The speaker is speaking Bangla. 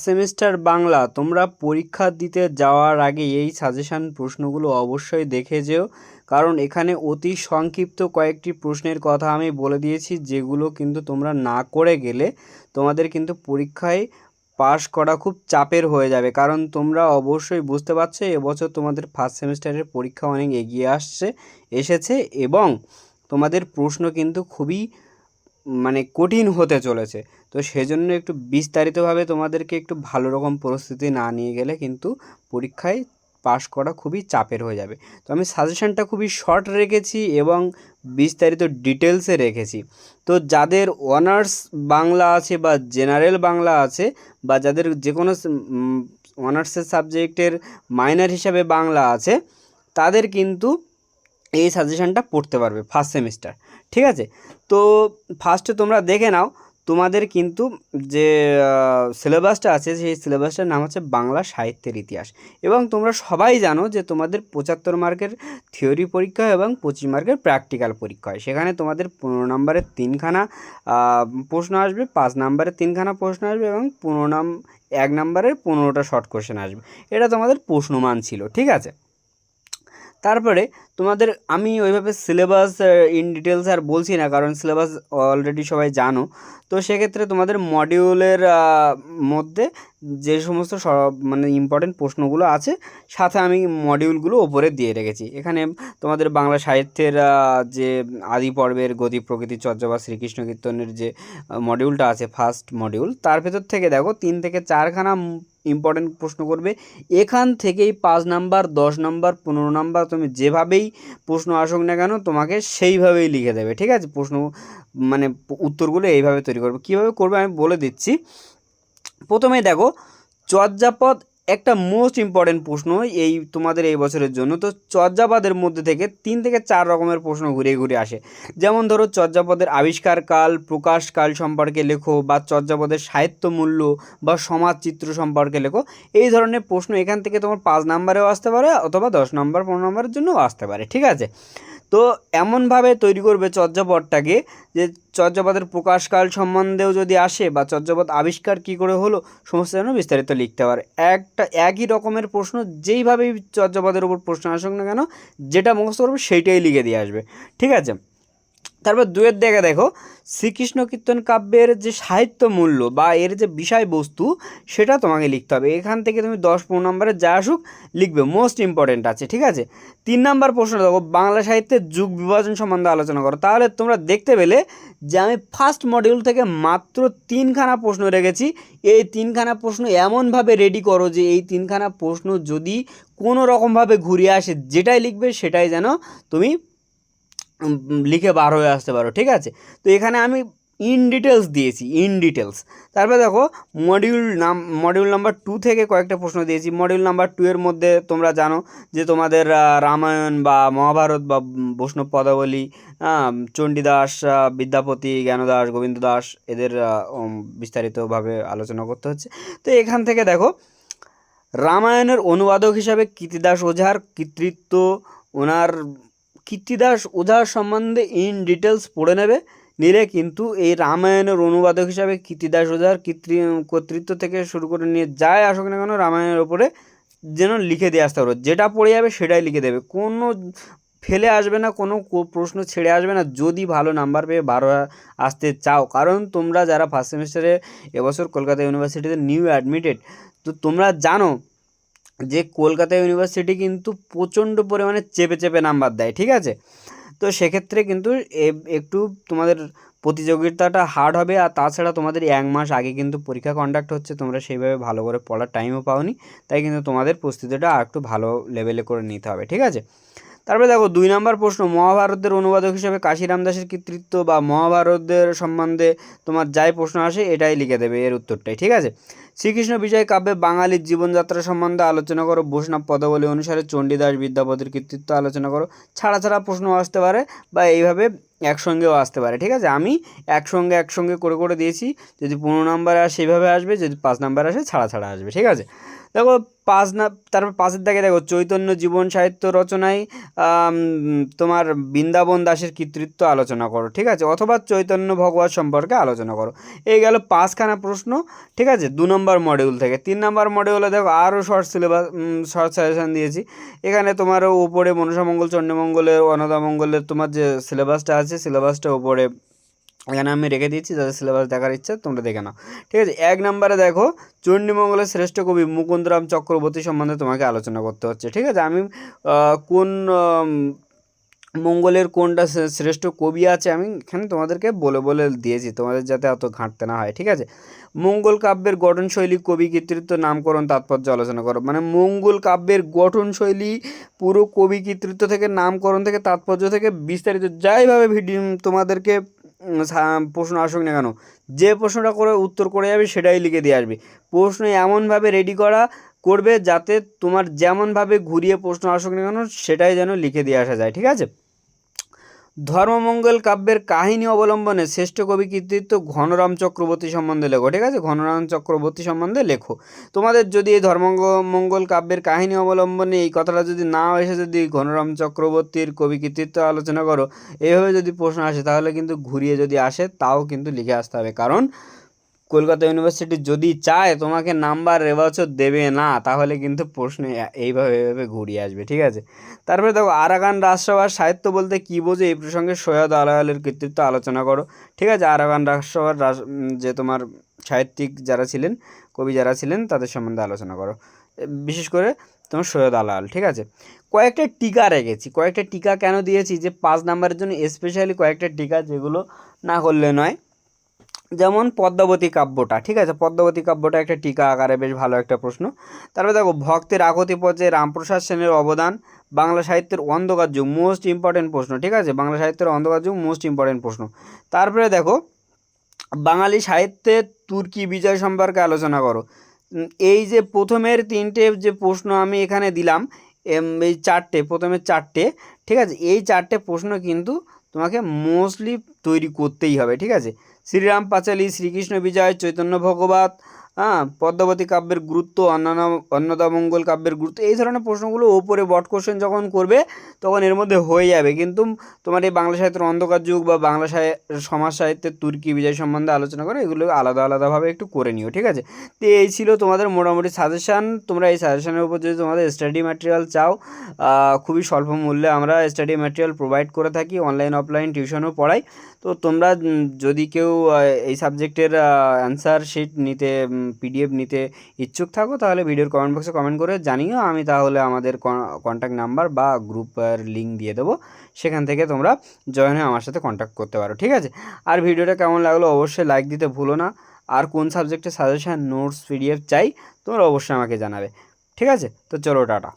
ফার্স্ট সেমিস্টার বাংলা, তোমরা পরীক্ষা দিতে যাওয়ার আগে এই সাজেশান প্রশ্নগুলো অবশ্যই দেখে যেও। কারণ এখানে অতি সংক্ষিপ্ত কয়েকটি প্রশ্নের কথা আমি বলে দিয়েছি, যেগুলো কিন্তু তোমরা না করে গেলে তোমাদের কিন্তু পরীক্ষায় পাশ করা খুব চাপের হয়ে যাবে। কারণ তোমরা অবশ্যই বুঝতে পারছ, এবছর তোমাদের ফার্স্ট সেমিস্টারের পরীক্ষা অনেক এগিয়ে আসছে, এসেছে এবং তোমাদের প্রশ্ন কিন্তু খুবই মানে কঠিন হতে চলেছে। তো সেজন্য একটু বিস্তারিতভাবে তোমাদেরকে একটু ভালো রকম পরিস্থিতি না নিয়ে গেলে কিন্তু পরীক্ষায় পাশ করা খুবই চাপের হয়ে যাবে। তো আমি সাজেশনটা খুবই শর্ট রেখেছি এবং বিস্তারিত ডিটেলসে রেখেছি। তো যাদের অনার্স বাংলা আছে বা জেনারেল বাংলা আছে বা যাদের যে কোনো অনার্সের সাবজেক্টের মাইনার হিসাবে বাংলা আছে, তাদের কিন্তু এই সাজেশানটা পড়তে পারবে ফার্স্ট সেমিস্টার ঠিক আছে? তো ফার্স্টে তোমরা দেখে নাও, তোমাদের কিন্তু যে সিলেবাসটা আছে, সেই সিলেবাসটার নাম হচ্ছে বাংলা সাহিত্যের ইতিহাস। এবং তোমরা সবাই জানো যে তোমাদের পঁচাত্তর মার্কের থিওরি পরীক্ষা হয় এবং পঁচিশ মার্কের প্র্যাকটিক্যাল পরীক্ষা হয়। সেখানে তোমাদের পনেরো নম্বরের তিনখানা প্রশ্ন আসবে, পাঁচ নম্বরের তিনখানা প্রশ্ন আসবে এবং পনেরো নাম, এক নম্বরের পনেরোটা শর্ট কোশ্চেন আসবে। এটা তোমাদের প্রশ্নমান ছিল, ঠিক আছে? তারপরে তোমাদের আমি ওইভাবে সিলেবাস ইন ডিটেলস আর বলছি না, কারণ সিলেবাস অলরেডি সবাই জানো। তো সেক্ষেত্রে তোমাদের মডিউলের মধ্যে যে সমস্ত সব মানে ইম্পর্টেন্ট প্রশ্নগুলো আছে, সাথে আমি মডিউলগুলো ওপরে দিয়ে রেখেছি। এখানে তোমাদের বাংলা সাহিত্যের যে আদি পর্বের গতি প্রকৃতি চর্যা বা শ্রীকৃষ্ণ কীর্তনের যে মডিউলটা আছে ফার্স্ট মডিউল তার ভেতর থেকে দেখো তিন থেকে চারখানা ইম্পর্টেন্ট প্রশ্ন করবে। এখান থেকেই পাঁচ নাম্বার, দশ নাম্বার, পনেরো নাম্বার, তুমি যেভাবেই প্রশ্ন আসুক না কেন, তোমাকে সেইভাবেই লিখে দেবে, ঠিক আছে? প্রশ্ন মানে উত্তরগুলো এইভাবে তৈরি করবে। কীভাবে করবে আমি বলে দিচ্ছি। প্রথমে দেখো, চর্যাপদ একটা মোস্ট ইম্পর্টেন্ট প্রশ্ন এই তোমাদের এই বছরের জন্য। তো চর্যাপদের মধ্যে থেকে তিন থেকে চার রকমের প্রশ্ন ঘুরে ঘুরে আসে। যেমন ধরো, চর্যাপদের আবিষ্কারকাল প্রকাশকাল সম্পর্কে লেখো বা চর্যাপদের সাহিত্য মূল্য বা সমাজ চিত্র সম্পর্কে লেখো। এই ধরনের প্রশ্ন এখান থেকে তোমার পাঁচ নাম্বারেও আসতে পারে অথবা দশ নম্বর, পনেরো নম্বরের জন্যও আসতে পারে, ঠিক আছে? তো এমনভাবে তৈরি করবে চর্যাপদটাকে যে চর্যাপদের প্রকাশকাল সম্বন্ধেও যদি আসে বা চর্যাপদ আবিষ্কার কি করে হলো, সমস্ত যেন বিস্তারিত লিখতে পারে। একটা একই রকমের প্রশ্ন যেইভাবেই চর্যাপদের উপর প্রশ্ন আসুক না কেন, যেটা মুখস্থ করবে সেইটাই লিখে দিয়ে আসবে। ঠিক আছে? তারপর দুয়ের দেখে দেখো, শ্রীকৃষ্ণ কীর্তন কাব্যের যে সাহিত্য মূল্য বা এর যে বিষয়বস্তু, সেটা তোমাকে লিখতে হবে। এখান থেকে তুমি দশ পনেরো নম্বরে যা আসুক লিখবে মোস্ট ইম্পর্টেন্ট আছে, ঠিক আছে? তিন নম্বর প্রশ্ন দেখো, বাংলা সাহিত্যের যুগ বিভাজন সম্বন্ধে আলোচনা করো। তাহলে তোমরা দেখতে পেলে যে আমি ফার্স্ট মডিউল থেকে মাত্র তিনখানা প্রশ্ন রেখেছি। এই তিনখানা প্রশ্ন এমনভাবে রেডি করো যে এই তিনখানা প্রশ্ন যদি কোনো রকমভাবে ঘুরিয়ে আসে, যেটাই লিখবে সেটাই যেন তুমি লিখে বার হয়ে আসতে পারো, ঠিক আছে? তো এখানে আমি ইন ডিটেলস দিয়েছি ইন ডিটেলস তারপরে দেখো মডিউল নাম মডিউল নাম্বার টু থেকে কয়েকটা প্রশ্ন দিয়েছি। মডিউল নাম্বার টু এর মধ্যে তোমরা জানো যে তোমাদের রামায়ণ বা মহাভারত বা বৈষ্ণব পদাবলী চণ্ডীদাস বিদ্যাপতি, জ্ঞানদাস গোবিন্দ দাস এদের বিস্তারিতভাবে আলোচনা করতে হচ্ছে। তো এখান থেকে দেখো, রামায়ণের অনুবাদক হিসাবে কীর্তিদাস ওঝার কৃতিত্ব, ওনার কীর্তিদাস ওঝার সম্বন্ধে ইন ডিটেলস পড়ে নেবে। নিলে কিন্তু এই রামায়ণের অনুবাদক হিসাবে কীর্তিদাস ওঝার কৃত্রি, কর্তৃত্ব থেকে শুরু করে নিয়ে যায় আসুক না কেন রামায়ণের ওপরে যেন লিখে দিয়ে আসতে পারো যেটা পড়ে যাবে সেটাই লিখে দেবে। কোনো ফেলে আসবে না, কোনো প্রশ্ন ছেড়ে আসবে না। যদি ভালো নাম্বার পেয়ে বারো আসতে চাও। কারণ তোমরা যারা ফার্স্ট সেমিস্টারে এবছর কলকাতা ইউনিভার্সিটিতে নিউ অ্যাডমিটেড তো তোমরা জানো যে কলকাতা ইউনিভার্সিটি কিন্তু প্রচণ্ড পরিমাণে চেপে চেপে নাম্বার দেয়, ঠিক আছে? তো সেক্ষেত্রে কিন্তু একটু তোমাদের প্রতিযোগিতাটা হার্ড হবে আর তাছাড়া তোমাদের এক মাস আগে কিন্তু পরীক্ষা কন্ডাক্ট হচ্ছে, তোমরা সেইভাবে ভালো করে পড়ার টাইমও পাওনি, তাই কিন্তু তোমাদের প্রস্তুতিটা আর একটু ভালো লেভেলে করে নিতে হবে, ঠিক আছে? তারপরে দেখো দুই নম্বর প্রশ্ন, মহাভারতের অনুবাদক হিসেবে কাশিরাম দাসের কৃতিত্ব বা মহাভারতের সম্বন্ধে তোমার যাই প্রশ্ন আসে এটাই লিখে দেবে এর উত্তরটাই, ঠিক আছে? শ্রীকৃষ্ণ বিজয় কাব্যে বাঙালির জীবনযাত্রা সম্বন্ধে আলোচনা করো, বৈষ্ণব পদাবলী অনুসারে চণ্ডীদাস বিদ্যাপতির কৃতিত্ব আলোচনা করো, ছাড়া ছাড়া প্রশ্ন আসতে পারে বা এইভাবে একসঙ্গেও আসতে পারে, ঠিক আছে? আমি একসঙ্গে একসঙ্গে করে করে দিয়েছি, যদি পনেরো নাম্বারে আসে, সেইভাবে আসবে, যদি পাঁচ নাম্বার আসে, ছাড়া ছাড়া আসবে, ঠিক আছে? দেখো পাঁচ না, তারপর পাঁচের দাগে দেখো, চৈতন্য জীবন সাহিত্য রচনায় তোমার বৃন্দাবন দাসের কৃতিত্ব আলোচনা করো, ঠিক আছে? অথবা চৈতন্য ভগবত সম্পর্কে আলোচনা করো। এই গেল পাঁচখানা প্রশ্ন, ঠিক আছে? দু নম্বর মডিউল থেকে। তিন নম্বর মডিউলে দেখো আরও শর্ট সিলেবাস শর্ট সাজেশন দিয়েছি। এখানে তোমার উপরে মনসামঙ্গল চণ্ডীমঙ্গলের অনদামঙ্গলের তোমার যে সিলেবাসটা আছে সিলেবাসটা উপরে এখানে আমি রেখে দিয়েছি যাদের সিলেবাস দেখার ইচ্ছা তোমরা দেখে নাও। ঠিক আছে, এক নম্বরে দেখো, চণ্ডীমঙ্গলের শ্রেষ্ঠ কবি মুকুন্দরাম চক্রবর্তী সম্বন্ধে তোমাকে আলোচনা করতে হচ্ছে। ঠিক আছে, আমি কোন মঙ্গলের কোনটা শ্রেষ্ঠ কবি আছে, আমি এখানে তোমাদেরকে বলে বলে দিয়েছি, তোমাদের যাতে অত ঘাঁটতে না হয়, ঠিক আছে? মঙ্গল কাব্যের গঠনশৈলী কবি কৃতিত্ব, নামকরণ, তাৎপর্য আলোচনা করো। মানে মঙ্গল কাব্যের গঠনশৈলী পুরো কবি কৃতিত্ব থেকে, নামকরণ থেকে, তাৎপর্য থেকে বিস্তারিত, যাইভাবে ভিডিও তোমাদেরকে প্রশ্ন আসুক না কেন, যে প্রশ্নটা করে উত্তর করে যাবে সেটাই লিখে দিয়ে আসবে। প্রশ্ন এমনভাবে রেডি করা করবে যাতে তোমার যেমনভাবে ঘুরিয়ে প্রশ্ন আসুক না কেন, সেটাই যেন লিখে দিয়ে আসা যায়, ঠিক আছে? ধর্মমঙ্গল কাব্যের কাহিনী অবলম্বনে শ্রেষ্ঠ কবি কৃতিত্ব ঘনরাম চক্রবর্তী সম্বন্ধে লেখো, ঠিক আছে? ঘনরাম চক্রবর্তী সম্বন্ধে লেখো। তোমাদের যদি এই ধর্মমঙ্গল কাব্যের কাহিনী অবলম্বনে এই কথাটা যদি না এসে যদি ঘনরাম চক্রবর্তীর কবি কৃতিত্ব আলোচনা করো, এভাবে যদি প্রশ্ন আসে, তাহলে কিন্তু ঘুরিয়ে যদি আসে, তাও কিন্তু লিখে আসতে হবে। কারণ কলকাতা ইউনিভার্সিটি যদি চায়, তোমাকে নাম্বার এবছর দেবে না, তাহলে কিন্তু প্রশ্ন এইভাবে এইভাবে ঘুরিয়ে আসবে, ঠিক আছে? তারপরে দেখো, আরাকান রাজসভার সাহিত্য বলতে কী বোঝে? এই প্রসঙ্গে সৈয়দ আলালের কৃতিত্ব আলোচনা করো। ঠিক আছে? আরাকান রাজসভার রাজ যে তোমার সাহিত্যিক যারা ছিলেন, কবি যারা ছিলেন, তাদের সম্বন্ধে আলোচনা করো। বিশেষ করে তোমার সৈয়দ আলাল, ঠিক আছে? কয়েকটা টিকা রেখেছি। কয়েকটা টিকা কেন দিয়েছি? যে পাঁচ নাম্বারের জন্য স্পেশালি কয়েকটা টিকা যেগুলো না করলে নয়। যেমন পদ্মাবতী কাব্যটা, ঠিক আছে? পদ্মাবতী কাব্যটা একটা টিকা আকারে বেশ ভালো একটা প্রশ্ন। তারপরে দেখো, ভক্তের আকতি পর্যায়ে রামপ্রসাদ সেনের অবদান, বাংলা সাহিত্যের অন্ধকার যুগ মোস্ট ইম্পর্টেন্ট প্রশ্ন, ঠিক আছে? বাংলা সাহিত্যের অন্ধকার যুগ মোস্ট ইম্পর্টেন্ট প্রশ্ন। তারপরে দেখো, বাঙালি সাহিত্যে তুর্কি বিজয় সম্পর্কে আলোচনা করো। এই যে প্রথমের তিনটে যে প্রশ্ন আমি এখানে দিলাম এই চারটে, প্রথমে চারটে, ঠিক আছে? এই চারটে প্রশ্ন কিন্তু তোমাকে মোস্টলি তৈরি করতেই হবে, ঠিক আছে? শ্রীরাম পাঁচালী শ্রীকৃষ্ণ বিজয় চৈতন্য ভগবত হ্যাঁ পদ্মাবতী কাব্যের গুরুত্ব, অন্যান্য অন্নদামঙ্গল কাব্যের গুরুত্ব, এই ধরনের প্রশ্নগুলো ওপরে বট কোশ্চেন যখন করবে, তখন এর মধ্যে হয়ে যাবে। কিন্তু তোমার এই বাংলা সাহিত্যের অন্ধকার যুগ বা বাংলা সমাজ সাহিত্যের তুর্কি বিজয় সম্বন্ধে আলোচনা করে এগুলো আলাদা আলাদাভাবে একটু করে নিও, ঠিক আছে? তো এই ছিল তোমাদের মোটামুটি সাজেশান তোমরা এই সাজেশানের উপর যদি তোমাদের স্টাডি ম্যাটেরিয়াল চাও খুবই স্বল্প মূল্যে আমরা স্টাডি ম্যাটেরিয়াল প্রোভাইড করে থাকি অনলাইন অফলাইন টিউশনও পড়াই। তো তোমরা যদি কেউ এই সাবজেক্টের অ্যান্সার শিট নিতে পিডিএফ নিতে ইচ্ছুক থাকো, তাহলে ভিডিওর কমেন্ট বক্সে কমেন্ট করে জানিও, আমি তাহলে আমাদের কন্ট্যাক্ট নাম্বার বা গ্রুপের লিঙ্ক দিয়ে দেবো। সেখান থেকে তোমরা জয়েন হয়ে আমার সাথে কন্ট্যাক্ট করতে পারো, ঠিক আছে? আর ভিডিওটা কেমন লাগল অবশ্যই লাইক দিতে ভুলো না। আর কোন সাবজেক্টে সাজেশান নোটস পিডিএফ চাই তোমরা অবশ্যই আমাকে জানাবে, ঠিক আছে? তো চলো, টাটা।